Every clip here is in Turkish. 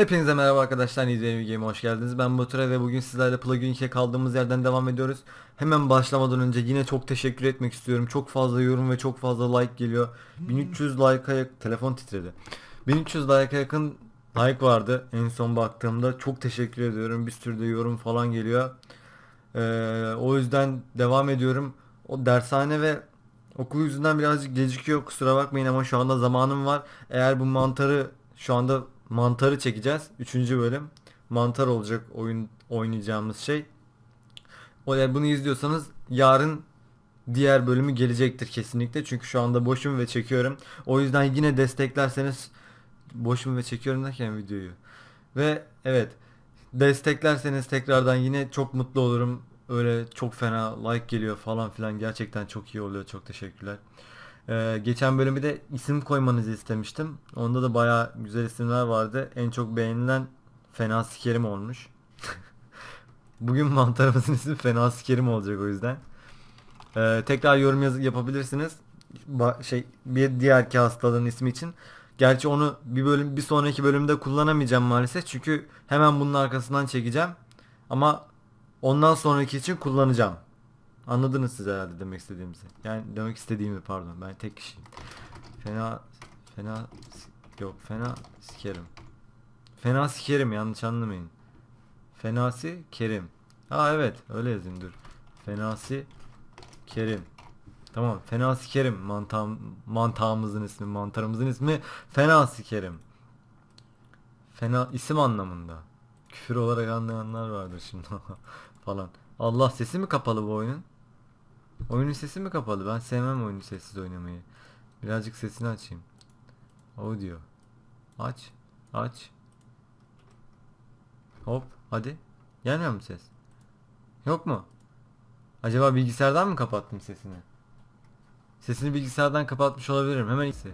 Hepinize merhaba arkadaşlar, Nidemi Game'e hoş geldiniz. Ben Batura ve bugün sizlerle Plugin 2'ye kaldığımız yerden devam ediyoruz. Hemen başlamadan önce yine çok teşekkür etmek istiyorum. Çok fazla yorum ve çok fazla like geliyor. 1300 like'a yakın, telefon titredi. 1300 like'a yakın like vardı en son baktığımda. Çok teşekkür ediyorum. Bir sürü de yorum falan geliyor. Ee, o yüzden devam ediyorum. O dershane ve okul yüzünden birazcık gecikiyor. Kusura bakmayın ama şu anda zamanım var. Eğer bu mantarı şu anda mantarı çekeceğiz. Üçüncü bölüm. Mantar olacak oyun oynayacağımız şey. O eğer bunu izliyorsanız yarın diğer bölümü gelecektir kesinlikle. Çünkü şu anda boşum ve çekiyorum. O yüzden yine desteklerseniz boşum ve çekiyorum derken videoyu. Ve evet desteklerseniz tekrardan yine çok mutlu olurum. Öyle çok fena like geliyor falan filan gerçekten çok iyi oluyor. Çok teşekkürler. Ee, geçen bölümü de isim koymanızı istemiştim. Onda da baya güzel isimler vardı. En çok beğenilen Fena Sikerim olmuş. Bugün mantarımızın ismi Fena Sikerim olacak o yüzden. Ee, tekrar yorum yazı yapabilirsiniz. Ba- şey bir diğerki hastalığın ismi için. Gerçi onu bir bölüm bir sonraki bölümde kullanamayacağım maalesef. Çünkü hemen bunun arkasından çekeceğim. Ama ondan sonraki için kullanacağım. Anladınız siz herhalde demek istediğimizi. Yani demek istediğimi pardon. Ben tek kişiyim. Fena fena yok fena sikerim. Fena sikerim yanlış anlamayın. Fenasi Kerim. Ha evet öyle yazayım dur. Fenasi Kerim. Tamam Fenasi Kerim mantağım, mantağımızın ismi mantarımızın ismi Fenasi Kerim. Fena isim anlamında. Küfür olarak anlayanlar vardır şimdi falan. Allah sesi mi kapalı bu oyunun? Oyunun sesi mi kapalı? Ben sevmem oyunu sessiz oynamayı. Birazcık sesini açayım. Audio. Aç. Aç. Hop. Hadi. Gelmiyor mu ses? Yok mu? Acaba bilgisayardan mı kapattım sesini? Sesini bilgisayardan kapatmış olabilirim. Hemen iyisi.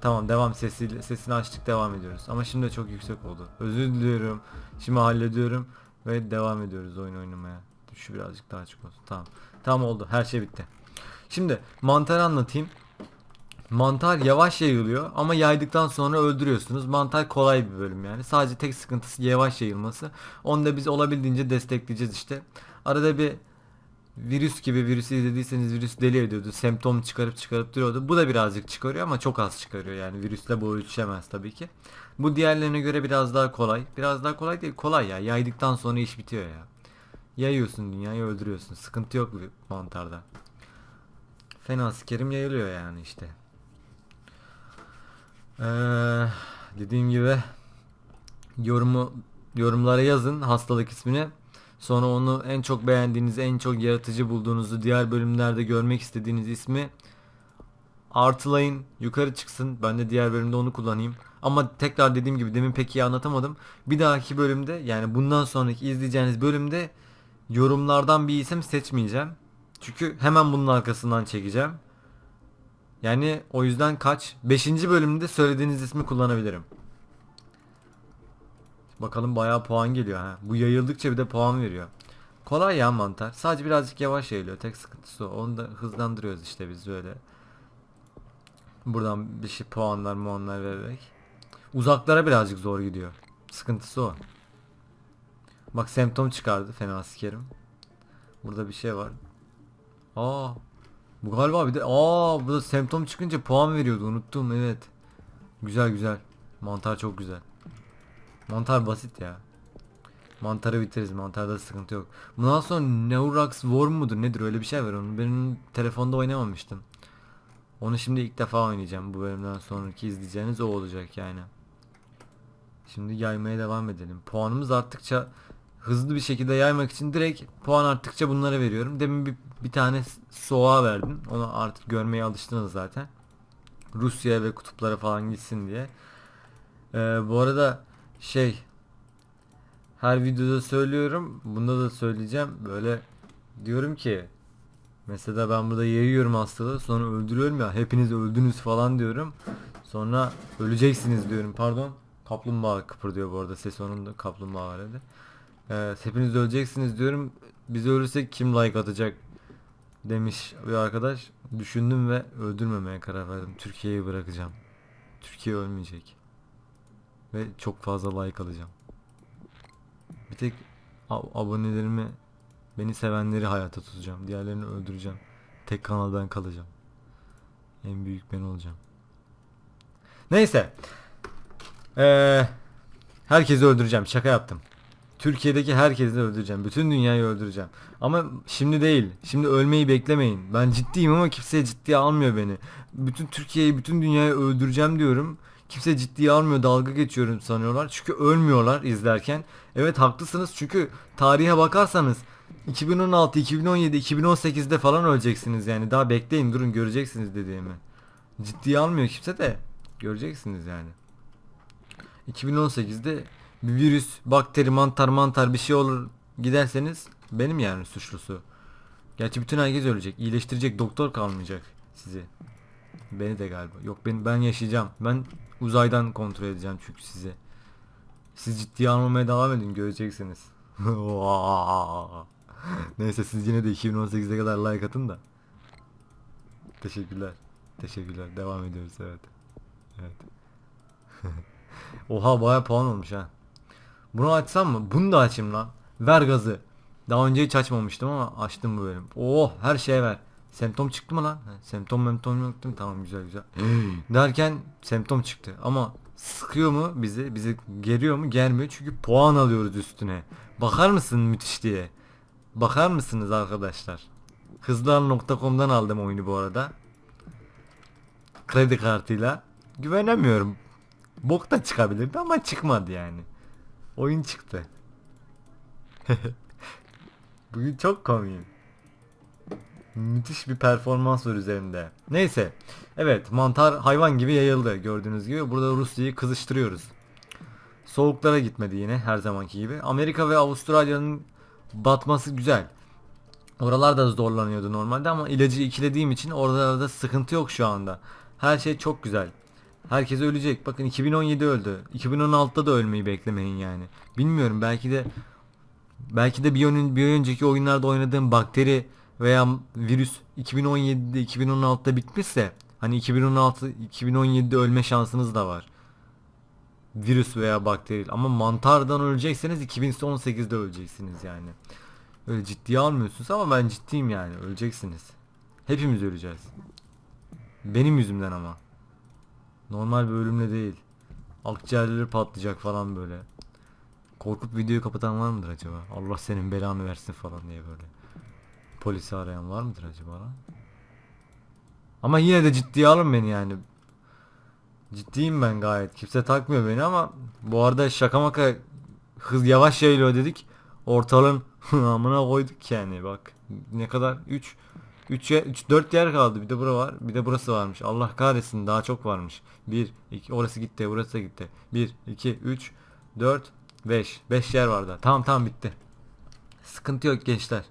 Tamam devam sesi, sesini açtık devam ediyoruz. Ama şimdi de çok yüksek oldu. Özür diliyorum. Şimdi hallediyorum ve devam ediyoruz oyun oynamaya. Şu birazcık daha açık olsun. Tamam. Tamam oldu. Her şey bitti. Şimdi mantarı anlatayım. Mantar yavaş yayılıyor ama yaydıktan sonra öldürüyorsunuz. Mantar kolay bir bölüm yani. Sadece tek sıkıntısı yavaş yayılması. Onu da biz olabildiğince destekleyeceğiz işte. Arada bir virüs gibi virüsü izlediyseniz virüs deli ediyordu. Semptom çıkarıp çıkarıp duruyordu. Bu da birazcık çıkarıyor ama çok az çıkarıyor yani. Virüsle bu ölçüşemez tabii ki. Bu diğerlerine göre biraz daha kolay. Biraz daha kolay değil kolay ya. Yaydıktan sonra iş bitiyor ya. Yayıyorsun dünyayı öldürüyorsun. Sıkıntı yok mantarda. Fena sikerim yayılıyor yani işte. Ee, dediğim gibi yorumu yorumlara yazın hastalık ismini. Sonra onu en çok beğendiğiniz, en çok yaratıcı bulduğunuzu, diğer bölümlerde görmek istediğiniz ismi artılayın, yukarı çıksın. Ben de diğer bölümde onu kullanayım. Ama tekrar dediğim gibi demin pek iyi anlatamadım. Bir dahaki bölümde yani bundan sonraki izleyeceğiniz bölümde yorumlardan bir isim seçmeyeceğim. Çünkü hemen bunun arkasından çekeceğim. Yani o yüzden kaç? 5. bölümde söylediğiniz ismi kullanabilirim. Bakalım bayağı puan geliyor ha. Bu yayıldıkça bir de puan veriyor. Kolay ya mantar. Sadece birazcık yavaş yayılıyor. Tek sıkıntısı o. Onu da hızlandırıyoruz işte biz böyle. Buradan bir şey puanlar muanlar vererek. Uzaklara birazcık zor gidiyor. Sıkıntısı o. Bak semptom çıkardı. Fena sikerim. Burada bir şey var. Aa. Bu galiba bir de aa burada semptom çıkınca puan veriyordu. Unuttum evet. Güzel güzel. Mantar çok güzel. Mantar basit ya. Mantarı bitiririz. Mantarda sıkıntı yok. Bundan sonra Neurax Worm mudur nedir öyle bir şey var onun. Benim telefonda oynamamıştım. Onu şimdi ilk defa oynayacağım. Bu bölümden sonraki izleyeceğiniz o olacak yani. Şimdi yaymaya devam edelim. Puanımız arttıkça hızlı bir şekilde yaymak için direkt puan arttıkça bunlara veriyorum. Demin bir, bir tane soğuğa verdim. Onu artık görmeye alıştınız zaten. Rusya ve kutuplara falan gitsin diye. Ee, bu arada şey her videoda söylüyorum. Bunda da söyleyeceğim. Böyle diyorum ki mesela ben burada yayıyorum hastalığı sonra öldürüyorum ya hepiniz öldünüz falan diyorum. Sonra öleceksiniz diyorum pardon. Kaplumbağa kıpırdıyor bu arada ses onun da kaplumbağa var. Ee, hepiniz öleceksiniz diyorum. Biz ölürsek kim like atacak demiş bir arkadaş. Düşündüm ve öldürmemeye karar verdim. Türkiye'yi bırakacağım. Türkiye ölmeyecek. Ve çok fazla like alacağım. Bir tek abonelerimi beni sevenleri hayata tutacağım. Diğerlerini öldüreceğim. Tek kanaldan kalacağım. En büyük ben olacağım. Neyse. Ee, herkesi öldüreceğim. Şaka yaptım. Türkiye'deki herkesi öldüreceğim. Bütün dünyayı öldüreceğim. Ama şimdi değil. Şimdi ölmeyi beklemeyin. Ben ciddiyim ama kimse ciddiye almıyor beni. Bütün Türkiye'yi, bütün dünyayı öldüreceğim diyorum. Kimse ciddiye almıyor. Dalga geçiyorum sanıyorlar. Çünkü ölmüyorlar izlerken. Evet haklısınız. Çünkü tarihe bakarsanız 2016, 2017, 2018'de falan öleceksiniz yani. Daha bekleyin durun göreceksiniz dediğimi. Ciddiye almıyor kimse de. Göreceksiniz yani. 2018'de bir virüs, bakteri, mantar mantar bir şey olur giderseniz benim yani suçlusu. Gerçi bütün herkes ölecek. İyileştirecek doktor kalmayacak sizi. Beni de galiba. Yok ben ben yaşayacağım. Ben uzaydan kontrol edeceğim çünkü sizi. Siz ciddiye almamaya devam edin göreceksiniz. Neyse siz yine de 2018'e kadar like atın da. Teşekkürler. Teşekkürler. Devam ediyoruz evet. Evet. Oha baya puan olmuş ha. Bunu açsam mı? Bunu da açayım lan. Ver gazı. Daha önce hiç açmamıştım ama açtım bu bölüm. Oh her şeye ver. Semptom çıktı mı lan? Ha, Semptom semptom yoktu. Tamam güzel güzel. Derken semptom çıktı. Ama sıkıyor mu bizi? Bizi geriyor mu? Germiyor. Çünkü puan alıyoruz üstüne. Bakar mısın müthiş diye? Bakar mısınız arkadaşlar? Hızlan.com'dan aldım oyunu bu arada. Kredi kartıyla. Güvenemiyorum. Bok da çıkabilirdi ama çıkmadı yani. Oyun çıktı. Bugün çok komiyim. Müthiş bir performans var üzerinde. Neyse. Evet mantar hayvan gibi yayıldı gördüğünüz gibi. Burada Rusya'yı kızıştırıyoruz. Soğuklara gitmedi yine her zamanki gibi. Amerika ve Avustralya'nın batması güzel. Oralar da zorlanıyordu normalde ama ilacı ikilediğim için oralarda sıkıntı yok şu anda. Her şey çok güzel. Herkes ölecek. Bakın 2017 öldü. 2016'da da ölmeyi beklemeyin yani. Bilmiyorum belki de belki de bir, ön- bir önceki oyunlarda oynadığım bakteri veya virüs 2017'de 2016'da bitmişse hani 2016 2017'de ölme şansınız da var. Virüs veya bakteri ama mantardan ölecekseniz 2018'de öleceksiniz yani. Öyle ciddiye almıyorsunuz ama ben ciddiyim yani öleceksiniz. Hepimiz öleceğiz. Benim yüzümden ama. Normal bir ölümle değil. Akciğerleri patlayacak falan böyle. Korkup videoyu kapatan var mıdır acaba? Allah senin belanı versin falan diye böyle. Polisi arayan var mıdır acaba lan? Ama yine de ciddiye alın beni yani. Ciddiyim ben gayet. Kimse takmıyor beni ama bu arada şaka maka hız yavaş yayılıyor dedik. Ortalığın amına koyduk yani bak. Ne kadar? 3 3 3 4 yer kaldı. Bir de bura var. Bir de burası varmış. Allah kahretsin daha çok varmış. 1 2 orası gitti, burası da gitti. 1 2 3 4 5 5 yer vardı. Tamam tamam bitti. Sıkıntı yok gençler.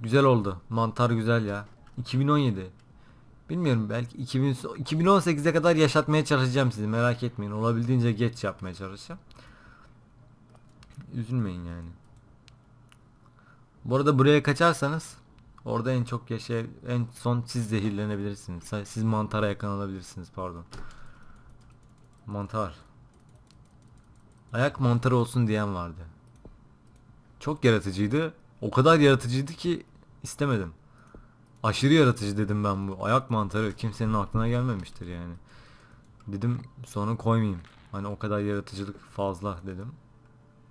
Güzel oldu. Mantar güzel ya. 2017. Bilmiyorum belki 2000 2018'e kadar yaşatmaya çalışacağım sizi merak etmeyin. Olabildiğince geç yapmaya çalışacağım. Üzülmeyin yani. Bu arada buraya kaçarsanız orada en çok yaşay en son siz zehirlenebilirsiniz. Siz mantara yakalanabilirsiniz pardon. Mantar. Ayak mantarı olsun diyen vardı. Çok yaratıcıydı. O kadar yaratıcıydı ki istemedim. Aşırı yaratıcı dedim ben bu. Ayak mantarı kimsenin aklına gelmemiştir yani. Dedim sonra koymayayım. Hani o kadar yaratıcılık fazla dedim.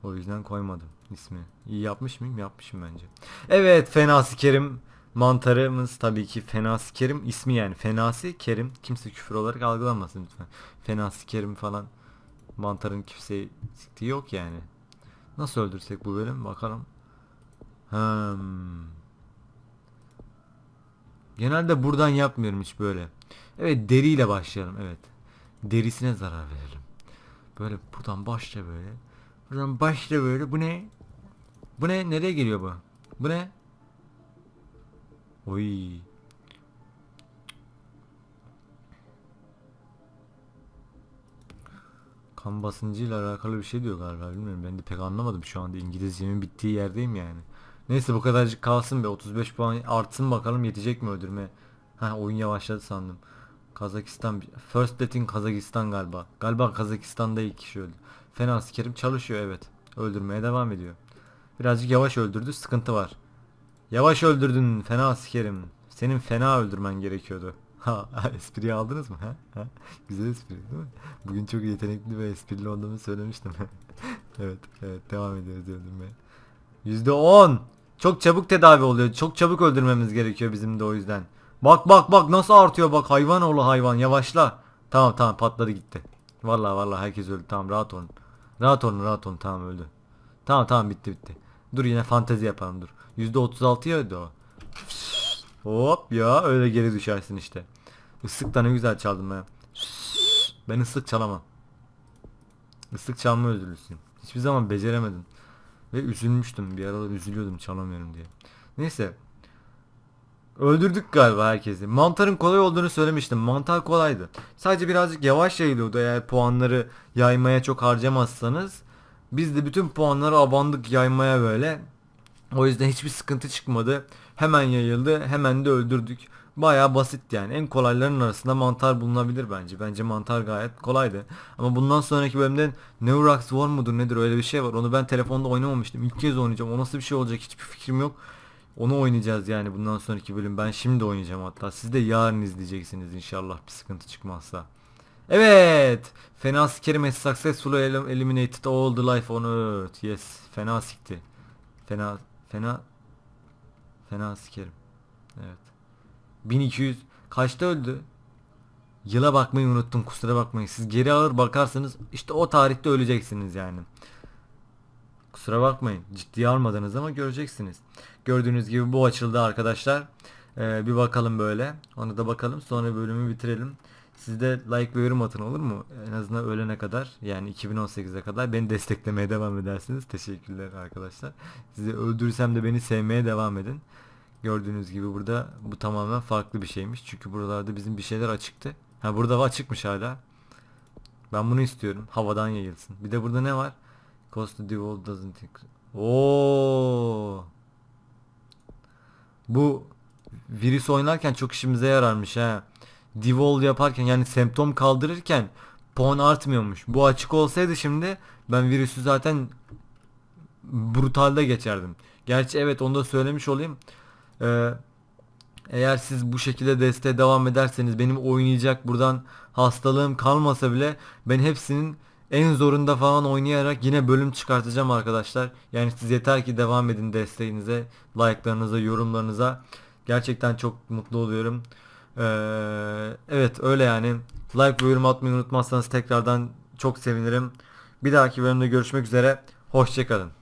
O yüzden koymadım ismi. İyi yapmış mıyım? Yapmışım bence. Evet Fenasi Kerim mantarımız tabii ki Fenasi Kerim ismi yani Fenasi Kerim kimse küfür olarak algılanmasın lütfen. Fenasi Kerim falan mantarın kimseye siktiği yok yani. Nasıl öldürsek bu bölüm bakalım. Hmm. Genelde buradan yapmıyorum hiç böyle. Evet deriyle başlayalım evet. Derisine zarar verelim. Böyle buradan başla böyle. Buradan başla böyle. Bu ne? Bu ne? Nereye geliyor bu? Bu ne? Oy. Kan basıncıyla alakalı bir şey diyor galiba bilmiyorum ben de pek anlamadım şu anda İngilizcemin bittiği yerdeyim yani. Neyse bu kadarcık kalsın be 35 puan artsın bakalım yetecek mi öldürme. Ha oyun yavaşladı sandım. Kazakistan First Death in Kazakistan galiba. Galiba Kazakistan'da ilk kişi öldü. Fena sikerim çalışıyor evet. Öldürmeye devam ediyor. Birazcık yavaş öldürdü sıkıntı var. Yavaş öldürdün fena sikerim. Senin fena öldürmen gerekiyordu. Ha espriyi aldınız mı? Ha? Güzel espri değil mi? Bugün çok yetenekli ve esprili olduğumu söylemiştim. evet evet devam ediyoruz öldürmeye. Yüzde on. Çok çabuk tedavi oluyor. Çok çabuk öldürmemiz gerekiyor bizim de o yüzden. Bak bak bak nasıl artıyor bak hayvan oğlu hayvan yavaşla. Tamam tamam patladı gitti. Vallahi vallahi herkes öldü tamam rahat olun. Rahat olun rahat olun tamam öldü. Tamam tamam bitti bitti. Dur yine fantezi yapalım dur. Yüzde otuz altıya öldü o. Hop ya öyle geri düşersin işte. Islık da ne güzel çaldım ben. Ben ıslık çalamam. Islık çalma özürlüsüyüm. Hiçbir zaman beceremedim. Ve üzülmüştüm. Bir aralar üzülüyordum çalamıyorum diye. Neyse. Öldürdük galiba herkesi. Mantarın kolay olduğunu söylemiştim. Mantar kolaydı. Sadece birazcık yavaş yayılıyordu eğer puanları yaymaya çok harcamazsanız. Biz de bütün puanları abandık yaymaya böyle. O yüzden hiçbir sıkıntı çıkmadı. Hemen yayıldı. Hemen de öldürdük. Baya basit yani. En kolayların arasında mantar bulunabilir bence. Bence mantar gayet kolaydı. Ama bundan sonraki bölümde Neurax War mudur nedir öyle bir şey var. Onu ben telefonda oynamamıştım. İlk kez oynayacağım. O nasıl bir şey olacak hiçbir fikrim yok. Onu oynayacağız yani bundan sonraki bölüm. Ben şimdi oynayacağım hatta. Siz de yarın izleyeceksiniz inşallah bir sıkıntı çıkmazsa. Evet. Fena sikerim has successfully elim- eliminated all the life on earth. Yes. Fena sikti. Fena fena fena sikerim. Evet. 1200 kaçta öldü? Yıla bakmayı unuttum kusura bakmayın. Siz geri ağır bakarsanız işte o tarihte öleceksiniz yani. Kusura bakmayın. Ciddiye almadınız ama göreceksiniz. Gördüğünüz gibi bu açıldı arkadaşlar. Ee, bir bakalım böyle. Ona da bakalım. Sonra bölümü bitirelim. Siz de like ve yorum atın olur mu? En azından ölene kadar yani 2018'e kadar beni desteklemeye devam edersiniz. Teşekkürler arkadaşlar. Sizi öldürürsem de beni sevmeye devam edin. Gördüğünüz gibi burada bu tamamen farklı bir şeymiş. Çünkü buralarda bizim bir şeyler açıktı. Ha burada açıkmış hala. Ben bunu istiyorum. Havadan yayılsın. Bir de burada ne var? Cost the world doesn't Oo. Bu virüs oynarken çok işimize yararmış ha. Divol yaparken yani semptom kaldırırken puan artmıyormuş. Bu açık olsaydı şimdi ben virüsü zaten brutalde geçerdim. Gerçi evet onu da söylemiş olayım. Ee, eğer siz bu şekilde desteğe devam ederseniz benim oynayacak buradan hastalığım kalmasa bile ben hepsinin en zorunda falan oynayarak yine bölüm çıkartacağım arkadaşlar. Yani siz yeter ki devam edin desteğinize, like'larınıza, yorumlarınıza. Gerçekten çok mutlu oluyorum. Ee, evet öyle yani. Like ve yorum atmayı unutmazsanız tekrardan çok sevinirim. Bir dahaki bölümde görüşmek üzere. Hoşçakalın.